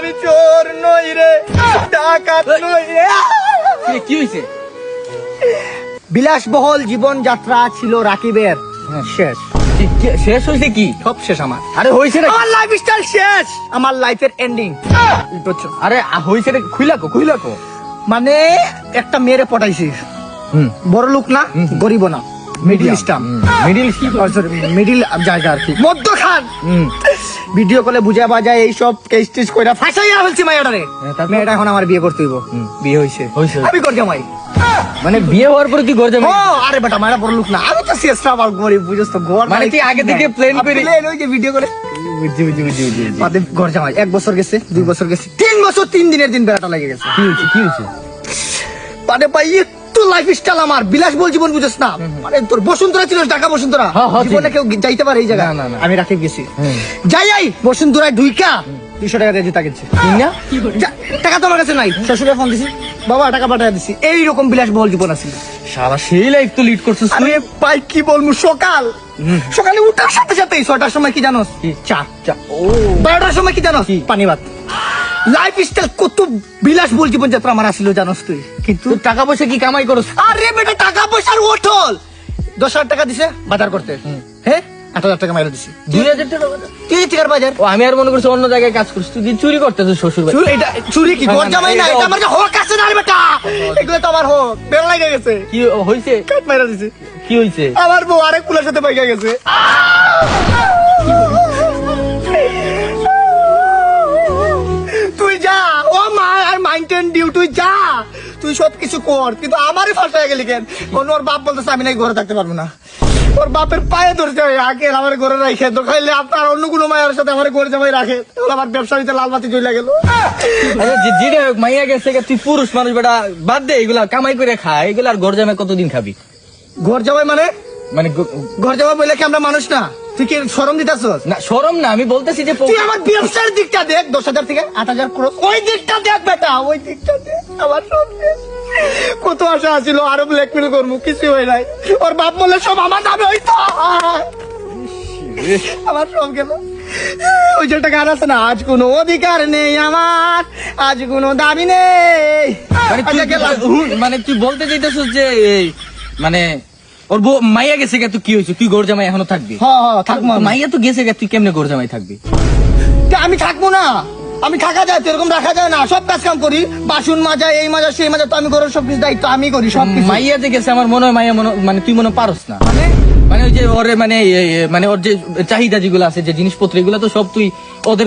আমি চোর নই রে ডাকাত নই রে। কি হয়েছে বিলাসবহুল জীবন যাত্রা ছিল রাকিবের। শেষ। কি- কি- শেষ হয়েছে কি? সব শেষ আমার। আরে হয়েছে আমার লাইফ স্টাইল শেষ। আমার লাইফের এন্ডিং আরে হয়েছে রে খুইলা কো খুইলা মানে একটা মেয়েরে পটাইছিস বড় লোক না গরিব না। মিডিল ইস্টাম মিডিল মিডিল জায়গা আর কি। মধ্যখান। হুম। ভিডিও কলে কেস টেস কইরা ফাঁসাইয়া মাইয়াটারে। হ্যাঁ, মেয়েটা এখন আমার বিয়ে করতে হইব। বিয়ে হইছে। আমি কর মানে বিয়ে হওয়ার পরে তুই ঘর যাবি ও আরে বেটা মায়েরা বড় লোক না। আমি তো বুঝছ তো ঘর মানে তুই আগে থেকে করে- প্লেন ওই যে ভিডিও করে বুঝছি বুঝছি বুঝছি বুঝছি বুঝছি। বাদে ঘর জামাই এক বছর গেছে দুই বছর গেছে তিন বছর তিন দিনের দিন বেড়াটা লেগে গেছে। কি হয়েছে কি হয়েছে? মানে ভাই একটু লাইফ স্টাইল আমার। বিলাসবহুল জীবন বুঝছ না। মানে তোর বসুন্ধরা ছিল ঢাকা বসুন্ধরা। হ্যাঁ, হ্যাঁ, জীবনে কেউ যাইতে পারে এই জায়গা না, না, না। আমি রাখি গেছি। যাই যাই বসুন্ধরায় ঢুইকা। দুইশো টাকা দিয়ে জুতা কিনছে। টাকা তো আমার কাছে নাই। শ্বশুরে ফোন দিছি বাবা টাকা পাঠায় দিছি। এইরকম বিলাসবহুল জীবন আছে। সারা সেই লাইফ তো লিড করছিস তুই। আরে ভাই কি বলব সকাল। সকালে উঠার সাথে সাথে ছয়টার সময় কি জানোস? কি? চা চা। ও বারোটার সময় কি জানোস? কি? পানি ভাত লাইফ স্টাইল কত বিলাসবহুল জীবন যাত্রা আমার আসিল জানোস তুই? কিন্তু টাকা পয়সা কি কামাই করছ আরে বেটা টাকা পয়সার ওঠল দশ হাজার টাকা দিছে বাজার করতে। হ্যাঁ? আট হাজার টাকা মাইরা দিছি। দুই হাজার টাকা। তুই টাকার বাজার? ও আমি আর মনে করছি অন্য জায়গায় কাজ করছিস তুই চুরি করতেছিস শ্বশুর চুরি এটা চুরি কি? ঘর জামাই না এটা- আমার হক আছে না বেটা। এগুলো তো আমার হক। বের লাগে গেছে। কি হয়েছে কাট মাইরা দিছে। কি হয়েছে আমার বউ আরেক পুলের সাথে বাইকা গেছে। ডিউ তুই যা। তুই সব কিছু কর কিন্তু আমারই ফার্স্ট হয়ে গেলি কেন? কোন ওর বাপ বলতেছে আমি নাকি ঘরে থাকতে পারব না। ওর বাপের পায়ে ধরতে হয় আগে আমার ঘরে রাখে আপনার অন্য কোনো মায়ের সাথে আমার ঘরে জামাই রাখে। তাহলে আমার ব্যবসা হইতে লাল বাতি জ্বলে গেল। হোক, মাইয়া গেছে তুই পুরুষ মানুষ বেটা বাদ দে এগুলা কামাই করে খা এগুলা আর ঘর জামে কতদিন খাবি? ঘর জামাই মানে? মানে ঘর জামাই বলে কি আমরা মানুষ না? তুই কি শরম দিতেছস? না সরম না আমি বলতেছি যে তুই আমার ব্যবসার দিকটা দেখ দশ হাজার থেকে। আট হাজার ক্রোশ ওই দিকটা দেখ বেটা ওই দিকটা দেখ আমার সব। কত আশা আছিল আরও ব্ল্যাকমেল করব কিছু হয় নাই। ওর বাপ বলে সব আমার নামে হইতো। আমার সব গেল। ওই যে একটা গান আছে না আজ কোনো অধিকার নেই আমার আজ কোনো দাবি নেই। মানে তুই মানে তুই বলতে চাইতেছিস যে মানে ওর বউ মাইয়া গেছে গে তুই কি হয়েছে? তুই ঘর জামাই এখনও থাকবি? হ হ থাকব আমি। মাইয়া তো গেছে গে তুই কেমনে ঘর জামাই থাকবি? তা আমি থাকব না। আমি থাকা যায় তো এরকম রাখা যায় না। সব কাজ কাম করি। বাসন মাজা এই মাজা সেই মাজা তো আমি ঘরের সব কিছু দায়িত্ব আমি করি সব কিছু। মাইয়া যে গেছে আমার মনে হয় মাইয়া মনে মানে তুই মনে হয় পারস না। মানে? মানে ওই যে ওরে মানে এ- এ- মানে ওর যে চাহিদা যেগুলো আছে যে জিনিসপত্র এগুলো তো সব তুই ওদের